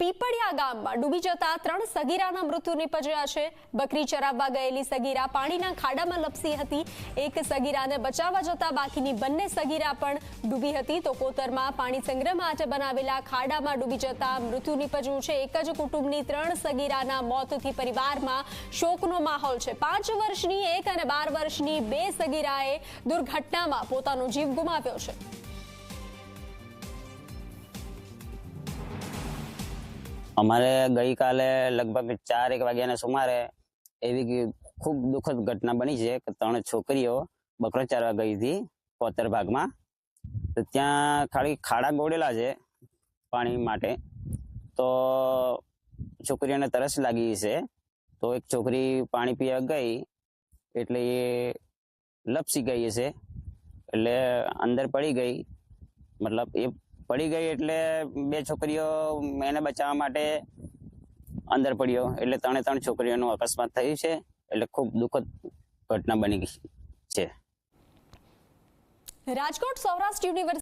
પીપળિયા ગામમાં ડૂબી જતા ત્રણ સગીરાના મૃત્યુ નિપજ્યા છે. બકરી ચરાવવા ગયેલી સગીરા પાણીના ખાડામાં લપસી હતી. એક સગીરાને બચાવવા જતા બાકીની બંને સગીરા પણ ડૂબી હતી. તો કોતરમાં પાણી સંગ્રહ માટે બનાવેલા ખાડામાં ડૂબી જતા મૃત્યુ નિપજ્યું છે. એક જ કુટુંબની ત્રણ સગીરાના મોતથી પરિવારમાં શોકનો માહોલ છે. પાંચ વર્ષની એક અને બાર વર્ષની બે સગીરાએ દુર્ઘટનામાં પોતાનો જીવ ગુમાવ્યો છે. અમારે ગઈકાલે લગભગ ચાર એક વાગ્યાના સુમારે એવી ખૂબ દુઃખદ ઘટના બની છે કે ત્રણ છોકરીઓ બકરો ચારવા ગઈ હતી કોતર ભાગમાં. તો ત્યાં ખાલી ખાડા ગોળેલા છે પાણી માટે. તો છોકરીઓને તરસ લાગી છે. તો એક છોકરી પાણી પીવા ગઈ એટલે એ લપસી ગઈ હશે. એટલે અંદર પડી ગઈ. મતલબ એ પડી ગઈ એટલે બે છોકરીઓ એને બચાવવા માટે અંદર પડ્યો. એટલે ત્રણે ત્રણ છોકરીઓનું અકસ્માત થયું છે. એટલે ખૂબ દુઃખદ ઘટના બની ગઈ છે. રાજકોટ સૌરાષ્ટ્ર યુનિવર્સિટી